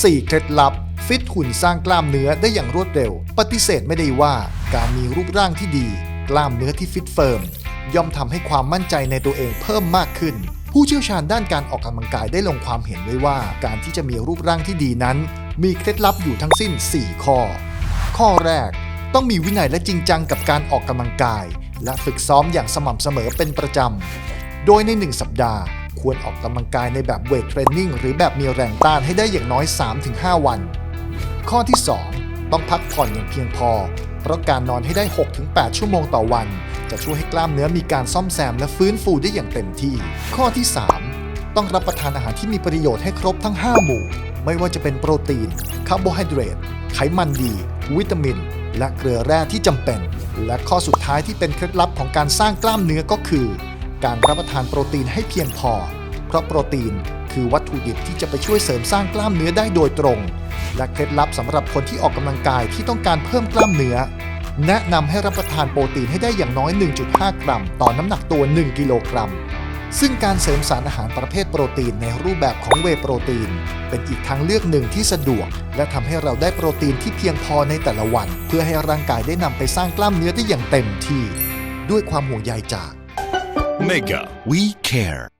4 เคล็ดลับ ฟิตหุ่นสร้างกล้ามเนื้อได้อย่างรวดเร็ว ปฏิเสธไม่ได้ว่าการมีรูปร่างที่ดี กล้ามเนื้อที่ฟิตเฟิร์มย่อมทำให้ความมั่นใจในตัวเองเพิ่มมากขึ้น ผู้เชี่ยวชาญด้านการออกกำลังกายได้ลงความเห็นไว้ว่า การที่จะมีรูปร่างที่ดีนั้น มีเคล็ดลับอยู่ทั้งสิ้น 4 ข้อ ข้อแรก ต้องมีวินัยและจริงจังกับการออกกำลังกาย และฝึกซ้อมอย่างสม่ำเสมอเป็นประจำโดยใน 1 สัปดาห์ ควรออกกำลังกายในแบบเวทเทรนนิ่งหรือแบบมีแรงต้านให้ได้อย่างน้อย 3-5 วัน ข้อที่ 2 ต้องพักผ่อนอย่างเพียงพอ เพราะการนอนให้ได้ 6-8 ชั่วโมงต่อวัน จะช่วยให้กล้ามเนื้อมีการซ่อมแซมและฟื้นฟูได้อย่างเต็มที่ ข้อที่ 3 ต้องรับประทานอาหารที่มีประโยชน์ให้ครบทั้ง 5 หมู่ ไม่ว่าจะเป็นโปรตีนคาร์โบไฮเดรตไขมันดี วิตามิน และเกลือแร่ที่จำเป็น และข้อสุดท้ายที่เป็นเคล็ดลับของการสร้างกล้ามเนื้อก็คือ การรับประทานโปรตีนให้เพียงพอ เพราะโปรตีนคือวัตถุดิบที่จะไปช่วยเสริมสร้างกล้ามเนื้อได้โดยตรง และเคล็ดลับสำหรับคนที่ออกกำลังกายที่ต้องการเพิ่มกล้ามเนื้อ แนะนำให้รับประทานโปรตีนให้ได้อย่างน้อย 1.5 กรัม ต่อน้ำหนักตัว 1 กิโลกรัม ซึ่งการเสริมสารอาหารประเภทโปรตีนในรูปแบบของเวโปรตีน เป็นอีกทางเลือกหนึ่งที่สะดวก และทำให้เราได้โปรตีนที่เพียงพอในแต่ละวัน เพื่อให้ร่างกายได้นำไปสร้างกล้ามเนื้อได้อย่างเต็มที่ ด้วยความห่วงใยจาก Mega, we care.